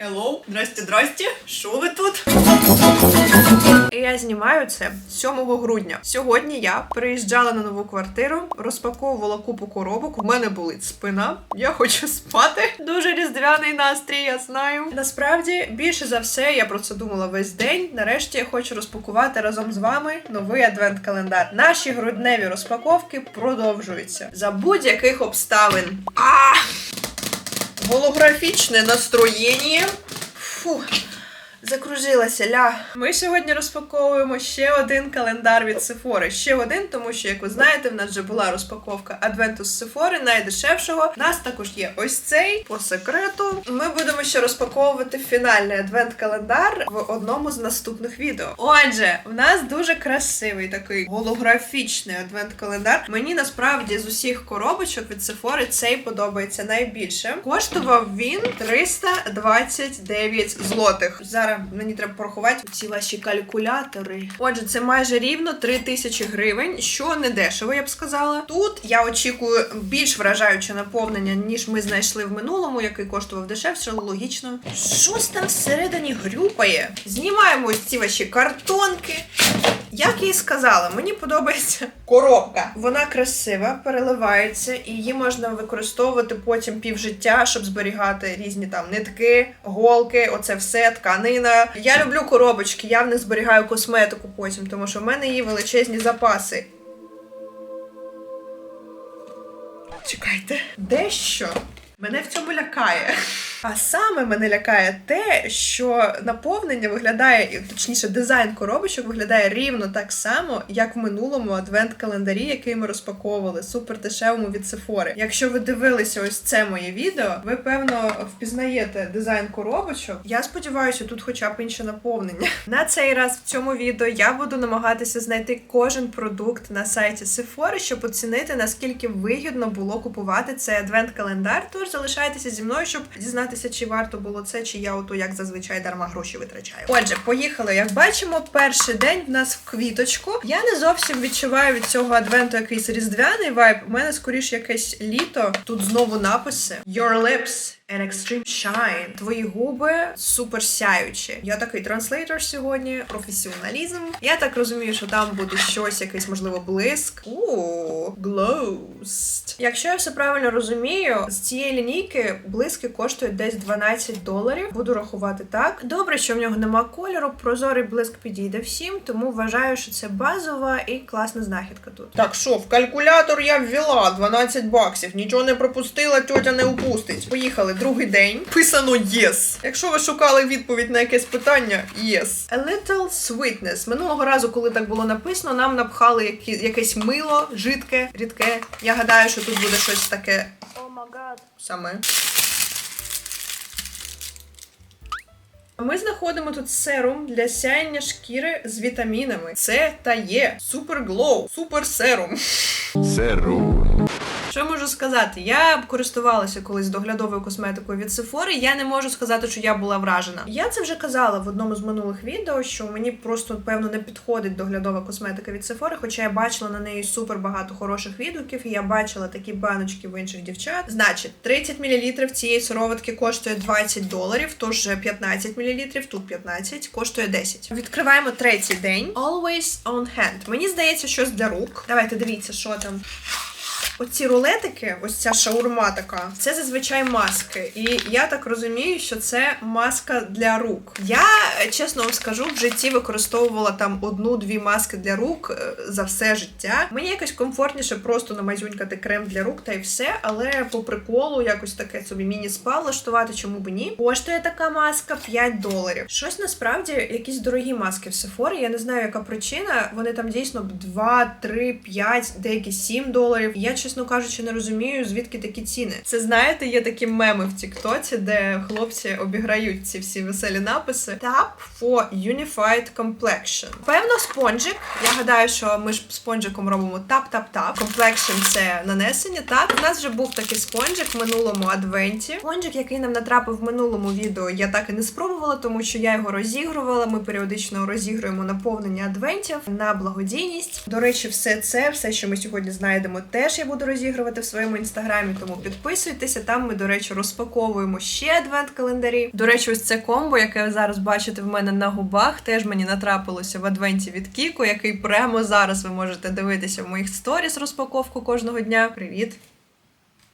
Hello, здрасте, здрасте. Що ви тут? Я знімаю це 7 грудня. Сьогодні я приїжджала на нову квартиру, розпаковувала купу коробок. У мене болить спина. Я хочу спати. Дуже різдвяний настрій, я знаю. Насправді, більше за все, я про це думала весь день. Нарешті я хочу розпакувати разом з вами новий адвент-календар. Наші грудневі розпаковки продовжуються за будь-яких обставин. А! Голографічне настроєння. Фу. Закружилася ля. Ми сьогодні розпаковуємо ще один календар від Sephora. Ще один, тому що, як ви знаєте, в нас вже була розпаковка Адвенту з Sephora, найдешевшого. У нас також є ось цей по секрету. Ми будемо ще розпаковувати фінальний адвент-календар в одному з наступних відео. Отже, в нас дуже красивий такий голографічний адвент-календар. Мені насправді з усіх коробочок від Sephora цей подобається найбільше. Коштував він 329 злотих. Зараз мені треба порахувати ці ваші калькулятори. Отже, це майже рівно 3 тисячі гривень, що не дешево, я б сказала. Тут я очікую більш вражаюче наповнення, ніж ми знайшли в минулому, який коштував дешевше, логічно. Щось там всередині грюпає. Знімаємо ось ці ваші картонки. Як я і сказала, мені подобається коробка. Вона красива, переливається, і її можна використовувати потім півжиття, щоб зберігати різні там нитки, голки, оце все, тканина. Я люблю коробочки, я в них зберігаю косметику потім, тому що в мене є величезні запаси. Чекайте, дещо мене в цьому лякає. А саме мене лякає те, що наповнення виглядає, точніше, дизайн коробочок виглядає рівно так само, як в минулому адвент-календарі, який ми розпаковували, супер дешевому від Sephora. Якщо ви дивилися ось це моє відео, ви певно впізнаєте дизайн коробочок. Я сподіваюся, тут хоча б інше наповнення. На цей раз в цьому відео я буду намагатися знайти кожен продукт на сайті Sephora, щоб оцінити наскільки вигідно було купувати цей адвент-календар. Тож залишайтеся зі мною, щоб дізнатися, чи варто було це, чи я ото як зазвичай дарма гроші витрачаю. Отже, поїхали. Як бачимо, перший день в нас в квіточку. Я не зовсім відчуваю від цього адвенту якийсь різдвяний вайб. У мене скоріш якесь літо. Тут знову написи: Your lips and extreme shine. Твої губи супер сяючі. Я такий транслейтор сьогодні, професіоналізм. Я так розумію, що там буде щось, якийсь можливо блиск. У glows. Якщо я все правильно розумію, з цієї лінійки блиски коштують десь 12 доларів. Буду рахувати так. Добре, що в нього нема кольору. Прозорий блиск підійде всім, тому вважаю, що це базова і класна знахідка тут. Так що, в калькулятор я ввела 12 баксів. Нічого не пропустила, тьотя не упустить. Поїхали, другий день. Писано yes. Якщо ви шукали відповідь на якесь питання, yes. A little sweetness. Минулого разу, коли так було написано, нам напхали які, якесь мило, жидке, рідке. Я гадаю, що тут буде щось таке саме. Ми знаходимо тут серум для сяєння шкіри з вітамінами. Це та є Super Glow, Super Serum. Серум. Що я можу сказати? Я користувалася колись доглядовою косметикою від Sephora, я не можу сказати, що я була вражена. Я це вже казала в одному з минулих відео, що мені просто певно не підходить доглядова косметика від Sephora, хоча я бачила на неї супер багато хороших відгуків, я бачила такі баночки в інших дівчат. Значить, 30 мл цієї сироватки коштує 20 доларів, тож 15 мл, тут 15, коштує 10. Відкриваємо третій день. Always on hand. Мені здається, щось для рук. Давайте дивіться, що там. Оці рулетики, ось ця шаурма така, це зазвичай маски. І я так розумію, що це маска для рук. Я чесно вам скажу, в житті використовувала там одну-дві маски для рук е, за все життя. Мені якось комфортніше просто намазюнькати крем для рук та й все, але по приколу якось таке собі міні-спа влаштувати, чому б ні. Коштує така маска 5 доларів. Щось насправді якісь дорогі маски в Sephora, Я не знаю, яка причина. Вони там дійсно 2, 3, 5, деякі 7 доларів. Я чесно кажучи, не розумію, звідки такі ціни. Це знаєте, є такі меми в Тіктоці, де хлопці обіграють ці всі веселі написи. Tap for Unified Complexion. Певно, спонжик. Я гадаю, що ми ж спонжиком робимо тап-тап-тап. Complexion – це нанесення. Так, у нас вже був такий спонжик в минулому адвенті. Спонжик, який нам натрапив в минулому відео, я так і не спробувала, тому що я його розігрувала. Ми періодично розігруємо наповнення адвентів на благодійність. До речі, все це, все, що ми сьогодні знайдемо, теж я буду буду розігрувати в своєму інстаграмі, тому підписуйтеся. Там ми, до речі, розпаковуємо ще адвент-календарі. До речі, ось це комбо, яке ви зараз бачите в мене на губах, теж мені натрапилося в адвенті від Кіко, який прямо зараз ви можете дивитися в моїх сторіс розпаковку кожного дня. Привіт!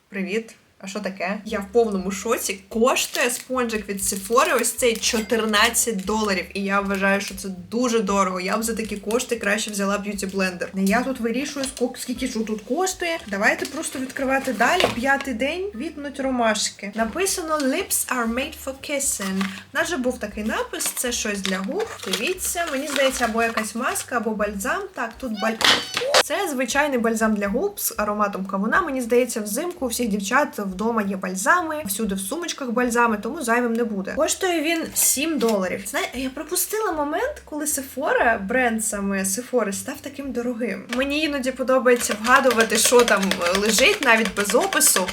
Привіт! А що таке? Я в повному шоці. Коштує спонжик від Sephora ось цей 14 доларів. І я вважаю, що це дуже дорого. Я б за такі кошти краще взяла б'юті блендер. Не я тут вирішую, скільки, що тут коштує. Давайте просто відкривати далі. П'ятий день квітнуть ромашки. Написано Lips are made for kissing. Нас же був такий напис, це щось для губ. Дивіться, мені здається, або якась маска, або бальзам. Так, тут баль. Це звичайний бальзам для губ з ароматом кавуна. Мені здається, взимку у всіх дівчат вдома є бальзами, всюди в сумочках бальзами, тому зайвим не буде. Коштує він 7 доларів. Знаєте, я пропустила момент, коли Сефора, бренд саме Сефори, став таким дорогим. Мені іноді подобається вгадувати, що там лежить, навіть без опису.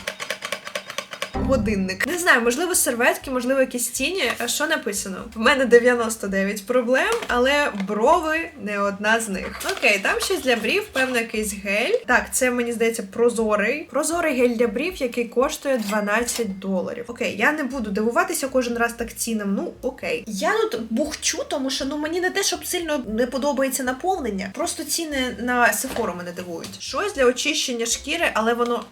Годинник. Не знаю, можливо, серветки, можливо, якісь тіні. А що написано? В мене 99 проблем, але брови не одна з них. Окей, там щось для брів, певно, якийсь гель. Так, це мені здається прозорий. Прозорий гель для брів, який коштує 12 доларів. Окей, я не буду дивуватися кожен раз так цінам. Ну окей. Я тут бухчу, тому що ну мені не те, щоб сильно не подобається наповнення. Просто ціни на Sephora мене дивують. Щось для очищення шкіри, але воно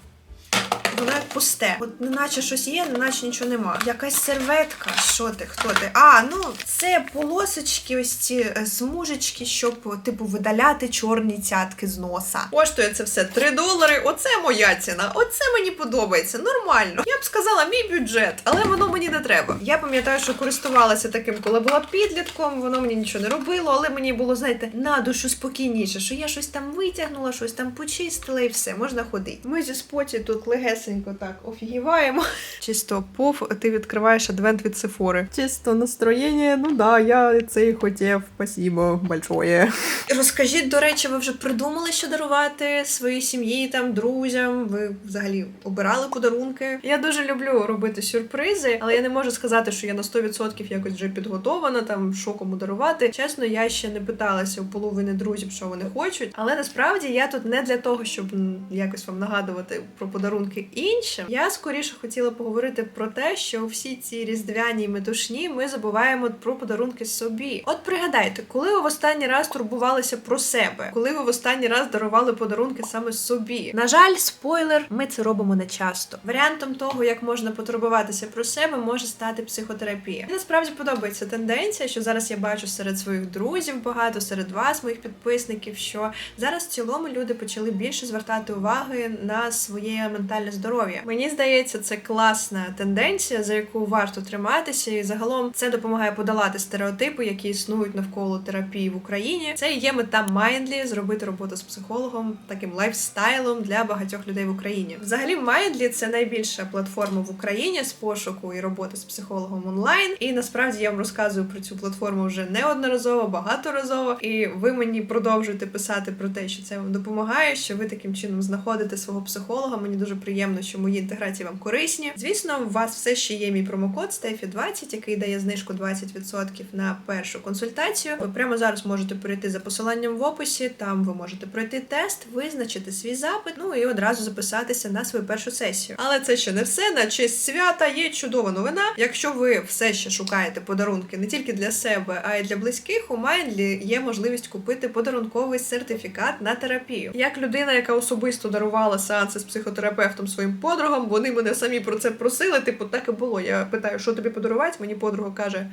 Воно як пусте. От неначе щось є, неначе нічого нема. Якась серветка. Що ти? Хто ти? А, ну це полосочки, ось ці е, смужечки, щоб типу видаляти чорні цятки з носа. Коштує це все 3 долари. Оце моя ціна. Оце мені подобається. Нормально. Я б сказала, мій бюджет, але воно мені не треба. Я пам'ятаю, що користувалася таким, коли була підлітком. Воно мені нічого не робило, але мені було, знаєте, на душу спокійніше, що я щось там витягнула, щось там почистила і все, можна ходити. Ми зі споті тут легесенько так офігіваємо. Чисто пов, ти відкриваєш адвент від Сефори. Чисто настроєння, ну да, я це і хотів. Спасибо большое. Розкажіть, до речі, ви вже придумали, що дарувати своїй сім'ї, там, друзям? Ви взагалі обирали подарунки? Я дуже люблю робити сюрпризи, але я не можу сказати, що я на 100% якось вже підготована, там що кому дарувати. Чесно, я ще не питалася у половини друзів, що вони хочуть. Але насправді я тут не для того, щоб якось вам нагадувати про подарунки іншим. Я скоріше хотіла поговорити про те, що всі ці різдвяні метушні ми забуваємо про подарунки собі. От пригадайте, коли ви в останній раз турбувалися про себе, коли ви в останній раз дарували подарунки саме собі. На жаль, спойлер, ми це робимо не часто. Варіантом того, як можна потурбуватися про себе, може стати психотерапія. Мені насправді подобається тенденція, що зараз я бачу серед своїх друзів багато, серед вас, моїх підписників, що зараз в цілому люди почали більше звертати уваги на своє ментальне здоров'я. Мені здається, це класна тенденція, за яку варто триматися, і загалом це допомагає подолати стереотипи, які існують навколо терапії в Україні. Це і є мета Mindly – зробити роботу з психологом таким лайфстайлом для багатьох людей в Україні. Взагалі, Mindly – це найбільша платформа в Україні з пошуку і роботи з психологом онлайн. І насправді я вам розказую про цю платформу вже неодноразово, багаторазово. І ви мені продовжуєте писати про те, що це вам допомагає, що ви таким чином знаходите свого психолога. Мені дуже приємно, що мої інтеграції вам корисні. Звісно, у вас все ще є мій промокод steffi 20 який дає знижку 20% на першу консультацію. Ви прямо зараз можете перейти за посиланням в описі. Там ви можете пройти тест, визначити свій запит, ну і одразу записатися на свою першу сесію. Але це ще не все. На честь свята є чудова новина. Якщо ви все ще шукаєте подарунки не тільки для себе, а й для близьких, у Mindly є можливість купити подарунковий сертифікат на терапію. Як людина, яка особисто дарувала сеанси з психотерапевтом своїм подругам, вони мене самі про це просили. Типу, так і було. Я питаю, що тобі подарувати? Мені подруга каже.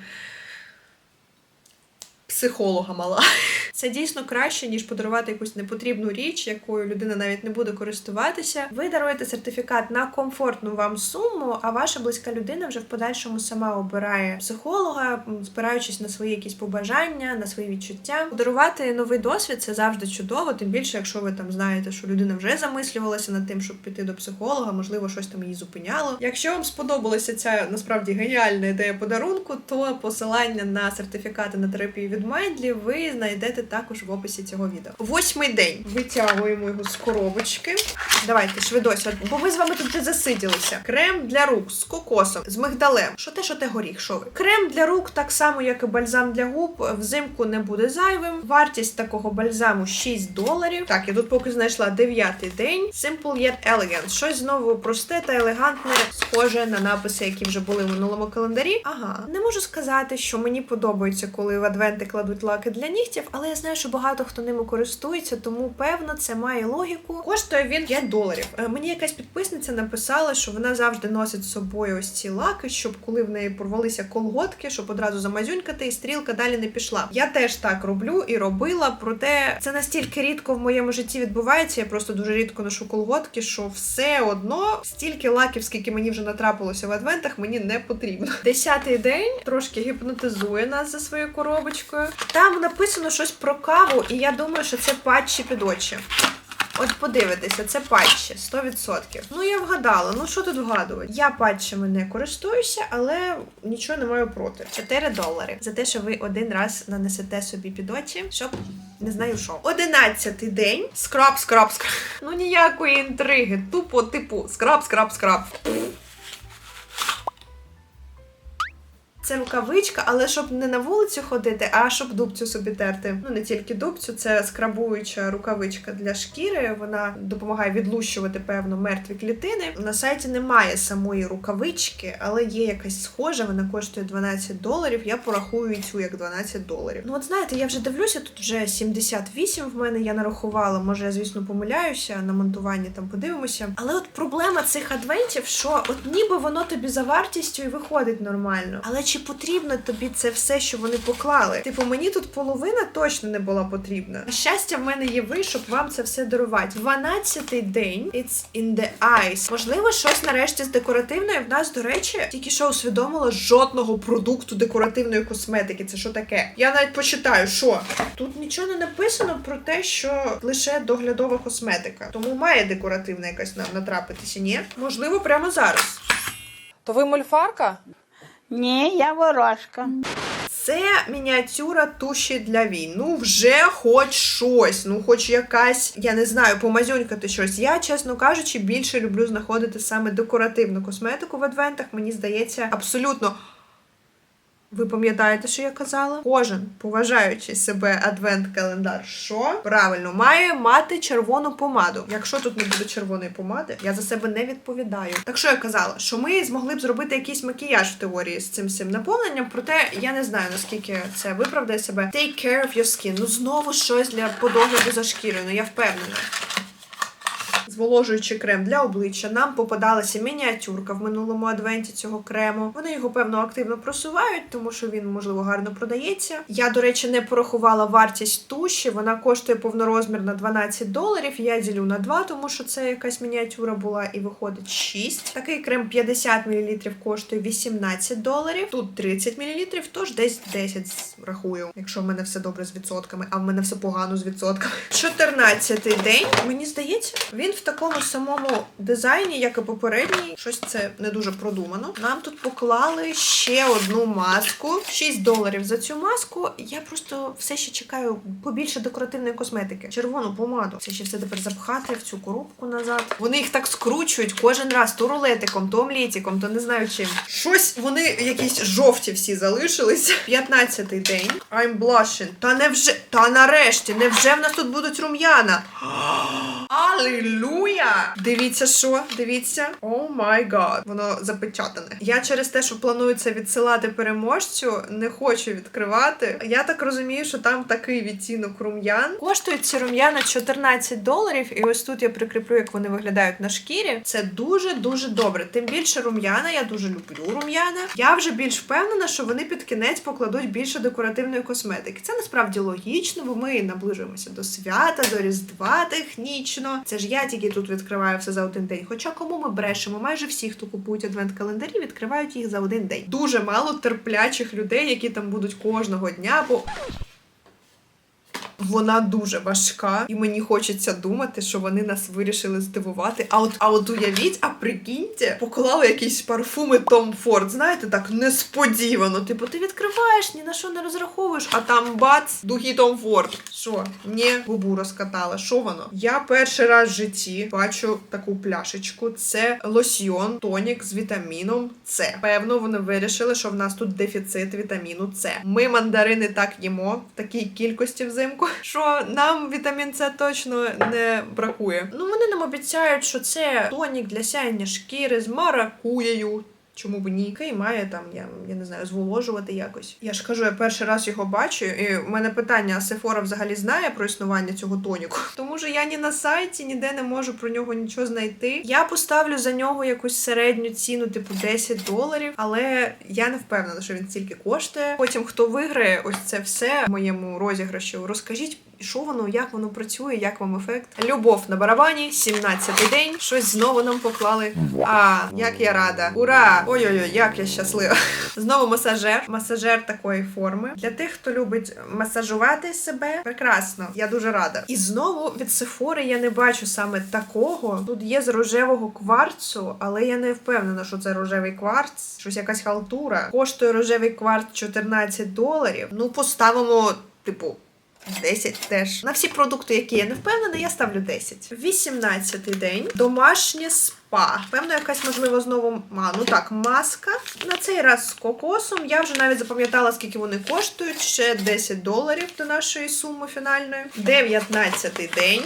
Психолога мала. Це дійсно краще, ніж подарувати якусь непотрібну річ, якою людина навіть не буде користуватися. Ви даруєте сертифікат на комфортну вам суму, а ваша близька людина вже в подальшому сама обирає психолога, спираючись на свої якісь побажання, на свої відчуття. Подарувати новий досвід це завжди чудово, тим більше, якщо ви там знаєте, що людина вже замислювалася над тим, щоб піти до психолога, можливо, щось там її зупиняло. Якщо вам сподобалася ця насправді геніальна ідея подарунку, то посилання на сертифікати на терапію від Mindly ви знайдете також в описі цього відео. Восьмий день. Витягуємо його з коробочки. Давайте швидось, от- бо ми з вами тут вже засиділися. Крем для рук з кокосом, з мигдалем. Що те, що те горіх, що ви? Крем для рук, так само, як і бальзам для губ, взимку не буде зайвим. Вартість такого бальзаму 6 доларів. Так, я тут поки знайшла дев'ятий день. Simple yet elegant. Щось знову просте та елегантне, схоже на написи, які вже були в минулому календарі. Ага, не можу сказати, що мені подобається, коли в адвенти кладуть лаки для нігтів, але я знаю, що багато хто ними користується, тому певно це має логіку. Коштує він 5 доларів. Е, Мені якась підписниця написала, що вона завжди носить з собою ось ці лаки, щоб коли в неї порвалися колготки, щоб одразу замазюнькати, і стрілка далі не пішла. Я теж так роблю і робила, проте це настільки рідко в моєму житті відбувається. Я просто дуже рідко ношу колготки, що все одно стільки лаків, скільки мені вже натрапилося в адвентах, мені не потрібно. Десятий день трошки гіпнотизує нас за своєю коробочкою. Там написано щось про каву, і я думаю, що це патчі під очі. От подивитися, це патчі 100%. Ну я вгадала. Ну що тут вгадувати? Я патчами не користуюся, але нічого не маю проти. 4 долари за те, що ви один раз нанесете собі під очі, щоб не знаю що. Одинадцятий день. Скраб, скраб, скраб. Ну ніякої інтриги. Тупо, типу, скраб, скраб, скраб. Це рукавичка, але щоб не на вулицю ходити, а щоб дубцю собі терти. Ну не тільки дубцю, це скрабуюча рукавичка для шкіри. Вона допомагає відлущувати певно мертві клітини. На сайті немає самої рукавички, але є якась схожа. Вона коштує 12 доларів. Я порахую цю як 12 доларів. Ну от знаєте, я вже дивлюся, тут вже 78 в мене. Я нарахувала. Може, я звісно помиляюся на монтуванні. Там подивимося. Але от проблема цих адвентів, що от ніби воно тобі за вартістю і виходить нормально. Але чи потрібно тобі це все, що вони поклали? Типу, мені тут половина точно не була потрібна. На щастя, в мене є ви, щоб вам це все дарувати. 12-й день It's in the eyes. Можливо, щось нарешті з декоративної. В нас, до речі, тільки що усвідомила жодного продукту декоративної косметики. Це що таке? Я навіть почитаю, що тут нічого не написано про те, що лише доглядова косметика. Тому має декоративна якась натрапитися. Ні, можливо, прямо зараз. То ви мольфарка? Ні, я ворожка. Це мініатюра туші для війн. Ну, вже хоч щось, ну хоч якась, я не знаю, помазюнькати щось. Я, чесно кажучи, більше люблю знаходити саме декоративну косметику в адвентах. Мені здається, абсолютно. Ви пам'ятаєте, що я казала? Кожен, поважаючи себе адвент-календар, що правильно має мати червону помаду. Якщо тут не буде червоної помади, я за себе не відповідаю. Так що я казала, що ми змогли б зробити якийсь макіяж в теорії з цим всім наповненням, проте я не знаю наскільки це виправдає себе. Take care of your skin. Ну знову щось для подогляду за шкірою. Ну я впевнена. Зволожуючий крем для обличчя. Нам попадалася мініатюрка в минулому адвенті цього крему. Вони його певно активно просувають, тому що він можливо гарно продається. Я, до речі, не порахувала вартість туші. Вона коштує повнорозмірна 12 доларів. Я ділю на 2, тому що це якась мініатюра була і виходить 6. Такий крем 50 мл коштує 18 доларів. Тут 30 мл, тож десь 10 рахую, якщо в мене все добре з відсотками, а в мене все погано з відсотками. 14-й день. Мені здається, він в такому самому дизайні, як і попередній. Щось це не дуже продумано. Нам тут поклали ще одну маску. 6 доларів за цю маску. Я просто все ще чекаю побільше декоративної косметики. Червону помаду. Це ще все тепер запхати в цю коробку назад. Вони їх так скручують кожен раз то рулетиком, то омлітиком, то не знаю чим. Щось вони якісь жовті всі залишились. 15-й день. I'm blushing. Та невже. Та нарешті, невже в нас тут будуть рум'яна? Алілуя! Дивіться, що? Дивіться. О май гад. Воно запечатане. Я через те, що планую це відсилати переможцю, не хочу відкривати. Я так розумію, що там такий відтінок рум'ян. Коштують ці рум'яна 14 доларів, і ось тут я прикріплю, як вони виглядають на шкірі. Це дуже дуже добре. Тим більше рум'яна, я дуже люблю рум'яна. Я вже більш впевнена, що вони під кінець покладуть більше декоративної косметики. Це насправді логічно, бо ми наближуємося до свята, до Різдва технічно. Це ж я тільки тут відкриваю все за один день. Хоча кому ми брешемо, майже всі, хто купують адвент-календарі, відкривають їх за один день. Дуже мало терплячих людей, які там будуть кожного дня, бо Вона дуже важка, і мені хочеться думати, що вони нас вирішили здивувати. А от, а от уявіть, а прикиньте, поклали якісь парфуми Том Форд. Знаєте, так несподівано. Типу, ти відкриваєш, ні на що не розраховуєш, а там бац, духи Том Форд. Що? Ні, губу розкатала. Що воно? Я перший раз в житті бачу таку пляшечку. Це лосьйон, тонік з вітаміном С. Певно, вони вирішили, що в нас тут дефіцит вітаміну С. Ми мандарини так їмо в такій кількості взимку, що нам вітамін С точно не бракує. Ну вони нам обіцяють, що це тонік для сяєння шкіри з маракуєю. Чому б ні? Який має там, я, я не знаю, зволожувати якось. Я ж кажу, я перший раз його бачу, і в мене питання: Сефора взагалі знає про існування цього тоніку? Тому що я ні на сайті, ніде не можу про нього нічого знайти. Я поставлю за нього якусь середню ціну, типу 10 доларів, але я не впевнена, що він стільки коштує. Потім хто виграє ось це все в моєму розіграші, розкажіть. Що воно, як воно працює, як вам ефект? Любов на барабані, 17-й день. Щось знову нам поклали. А, як я рада! Ура! Ой-ой-ой, як я щаслива! Знову масажер. Масажер такої форми. Для тих, хто любить масажувати себе, прекрасно. Я дуже рада. І знову від Сефори я не бачу саме такого. Тут є з рожевого кварцу, але я не впевнена, що це рожевий кварц. Щось якась халтура. Коштує рожевий кварц 14 доларів. Ну, поставимо, типу. 10 теж. На всі продукти, які я не впевнена, я ставлю 10. 18 день. Домашнє спа. Певно, якась, можливо, знову. А, ну так, маска. На цей раз з кокосом. Я вже навіть запам'ятала, скільки вони коштують. Ще 10 доларів до нашої суми фінальної. 19 день.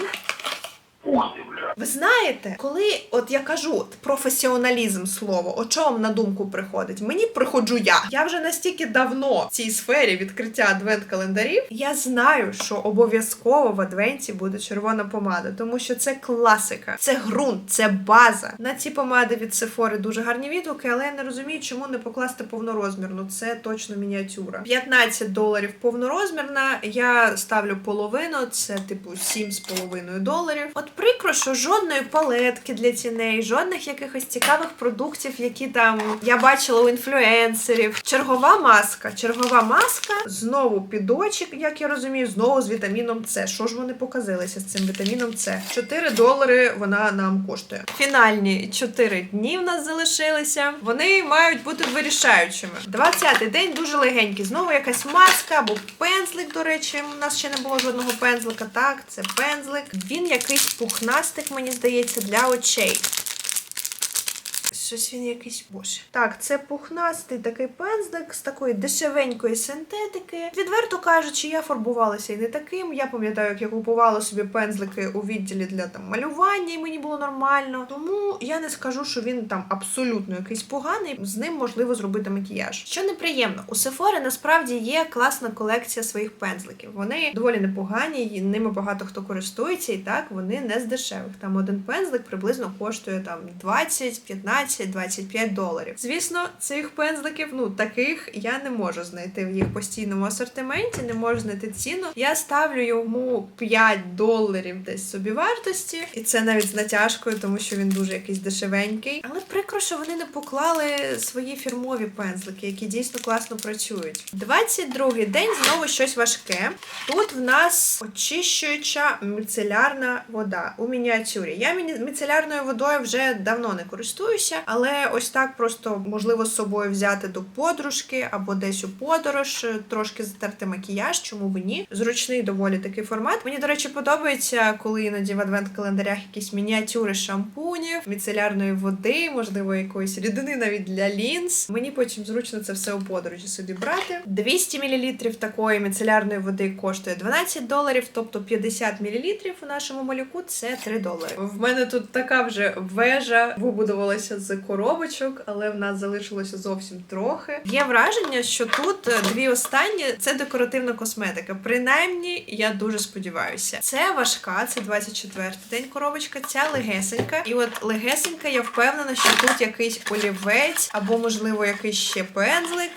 Ви знаєте, коли от я кажу професіоналізм слово, о чому на думку приходить? Мені приходжу я. Я вже настільки давно в цій сфері відкриття адвент-календарів. Я знаю, що обов'язково в адвенті буде червона помада, тому що це класика, це ґрунт, це база. На ці помади від Sephora дуже гарні відгуки, але я не розумію, чому не покласти повнорозмірну. Це точно мініатюра. 15 доларів повнорозмірна. Я ставлю половину, це типу 7,5 доларів. От прикро, що жодної палетки для тіней, жодних якихось цікавих продуктів, які там я бачила у інфлюенсерів. Чергова маска. Чергова маска знову під очі, як я розумію, знову з вітаміном С. Що ж вони показилися з цим вітаміном С? 4 долари вона нам коштує. Фінальні 4 дні в нас залишилися. Вони мають бути вирішаючими. 20-й день дуже легенький. Знову якась маска або пензлик, до речі. У нас ще не було жодного пензлика. Так, це пензлик. Він якийсь пухнастик, мені здається, для очей. Щось він якийсь боже. Так, це пухнастий такий пензлик з такої дешевенької синтетики. Відверто кажучи, я фарбувалася і не таким. Я пам'ятаю, як я купувала собі пензлики у відділі для там малювання, і мені було нормально. Тому я не скажу, що він там абсолютно якийсь поганий. З ним можливо зробити макіяж. Що неприємно, у Sephora насправді є класна колекція своїх пензликів. Вони доволі непогані, і ними багато хто користується, і так вони не з дешевих. Там один пензлик приблизно коштує там 20, 15, 25 доларів. Звісно, цих пензликів, ну таких я не можу знайти в їх постійному асортименті, не можу знайти ціну. Я ставлю йому 5 доларів десь собі вартості, і це навіть з натяжкою, тому що він дуже якийсь дешевенький. Але прикро, що вони не поклали свої фірмові пензлики, які дійсно класно працюють. 22-й день знову щось важке. Тут в нас очищуюча міцелярна вода у мініатюрі. Я міні- міцелярною водою вже давно не користуюся, але ось так просто можливо з собою взяти до подружки або десь у подорож, е, трошки затерти макіяж, чому б ні. Зручний доволі такий формат. Мені, до речі, подобається, коли іноді в адвент-календарях якісь мініатюри шампунів, міцелярної води, можливо, якоїсь рідини навіть для лінз. Мені потім зручно це все у подорожі собі брати. 200 мл такої міцелярної води коштує 12 доларів, тобто 50 мл у нашому малюку це 3 долари. В мене тут така вже вежа вибудувалася з коробочок, але в нас залишилося зовсім трохи. Є враження, що тут е, дві останні це декоративна косметика. Принаймні, я дуже сподіваюся. Це важка, це 24 день коробочка, ця легесенька. І от легесенька, я впевнена, що тут якийсь олівець або, можливо, якийсь ще пензлик.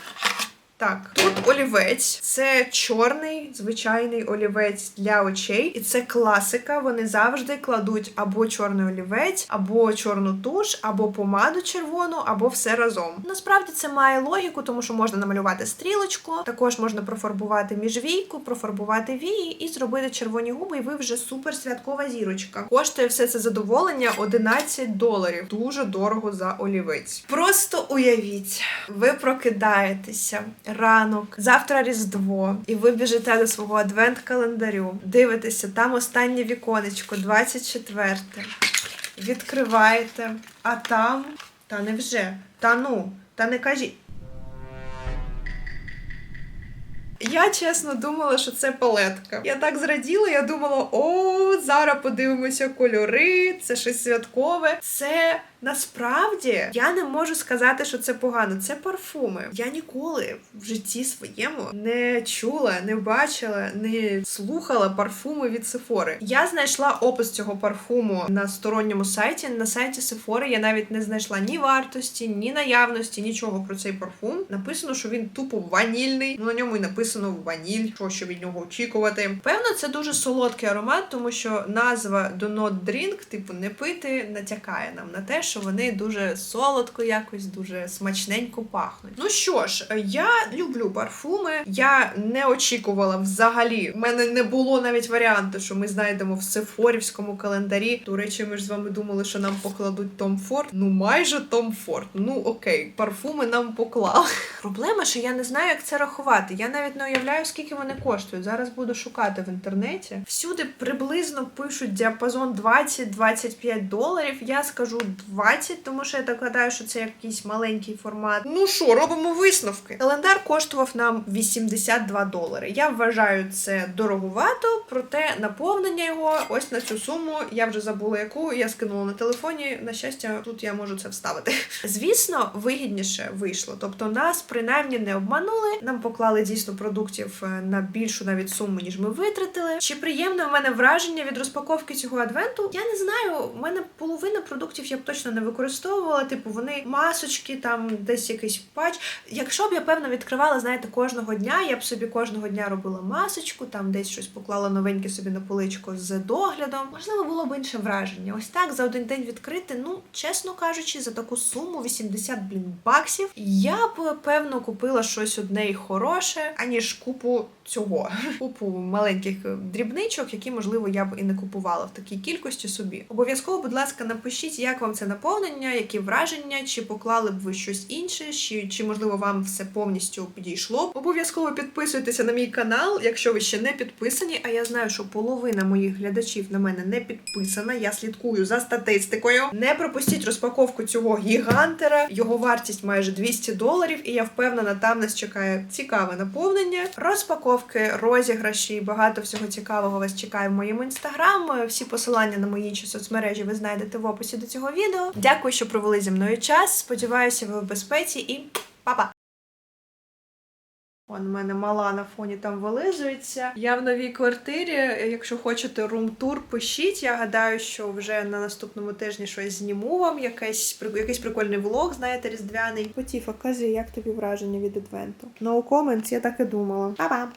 Так, тут олівець. Це чорний звичайний олівець для очей, і це класика. Вони завжди кладуть або чорний олівець, або чорну туш, або помаду червону, або все разом. Насправді це має логіку, тому що можна намалювати стрілочку, також можна профарбувати міжвійку, профарбувати вії і зробити червоні губи, і ви вже супер святкова зірочка. Коштує все це задоволення 11 доларів. Дуже дорого за олівець. Просто уявіть, ви прокидаєтеся ранок, завтра Різдво, і ви біжите до свого адвент-календарю, дивитеся, там останнє віконечко, 24. Відкриваєте, а там. Та невже? Та ну, та не кажіть. Я чесно думала, що це палетка. Я так зраділа, я думала, о, зараз подивимося кольори, це щось святкове. Це насправді я не можу сказати, що це погано. Це парфуми. Я ніколи в житті своєму не чула, не бачила, не слухала парфуми від Сефори. Я знайшла опис цього парфуму на сторонньому сайті. На сайті Сефори я навіть не знайшла ні вартості, ні наявності, нічого про цей парфум. Написано, що він тупо ванільний. Ну на ньому і написано ваніль, що ще від нього очікувати. Певно, це дуже солодкий аромат, тому що назва Do Not Drink, типу не пити, натякає нам на те, що вони дуже солодко, якось дуже смачненько пахнуть. Ну що ж, я люблю парфуми. Я не очікувала взагалі. У мене не було навіть варіанту, що ми знайдемо в Сефорівському календарі. До речі, ми ж з вами думали, що нам покладуть Том Форд. Ну майже Том Форд. Ну окей, парфуми нам поклали. Проблема, що я не знаю, як це рахувати. Я навіть не уявляю, скільки вони коштують. Зараз буду шукати в інтернеті. Всюди приблизно пишуть діапазон 20-25 доларів. Я скажу 20, тому що я так гадаю, що це якийсь маленький формат. Ну що, робимо висновки. Календар коштував нам 82 долари. Я вважаю це дороговато, проте наповнення його ось на цю суму. Я вже забула яку. Я скинула на телефоні. На щастя, тут я можу це вставити. Звісно, вигідніше вийшло. Тобто нас принаймні не обманули. Нам поклали дійсно продуктів е, на більшу навіть суму, ніж ми витратили. Чи приємне в мене враження від розпаковки цього адвенту? Я не знаю. У мене половина продуктів я б точно не використовувала. Типу, вони масочки, там десь якийсь патч. Якщо б я певно відкривала, знаєте, кожного дня, я б собі кожного дня робила масочку, там десь щось поклала новеньке собі на поличку з доглядом. Можливо, було б інше враження. Ось так за один день відкрити. Ну, чесно кажучи, за таку суму 80 блін баксів. Я б певно купила щось одне і хороше, аніж купу цього, купу маленьких е, дрібничок, які можливо я б і не купувала в такій кількості собі. Обов'язково, будь ласка, напишіть, як вам це наповнення, які враження, чи поклали б ви щось інше, чи, чи можливо вам все повністю підійшло. Обов'язково підписуйтеся на мій канал, якщо ви ще не підписані. А я знаю, що половина моїх глядачів на мене не підписана. Я слідкую за статистикою. Не пропустіть розпаковку цього гігантера. Його вартість майже 200 доларів, і я впевнена, там нас чекає цікаве наповнення. Розпаковки, розіграші, і багато всього цікавого вас чекає в моєму інстаграм. Всі посилання на мої інші соцмережі ви знайдете в описі до цього відео. Дякую, що провели зі мною час. Сподіваюся, ви в безпеці і па-па! В мене мала на фоні там вилизується. Я в новій квартирі. Якщо хочете рум-тур, пишіть. Я гадаю, що вже на наступному тижні щось зніму вам, якийсь, якийсь прикольний влог, знаєте, різдвяний. Потіфа, кажи, як тобі враження від адвенту? No comments, я так і думала. Па-па!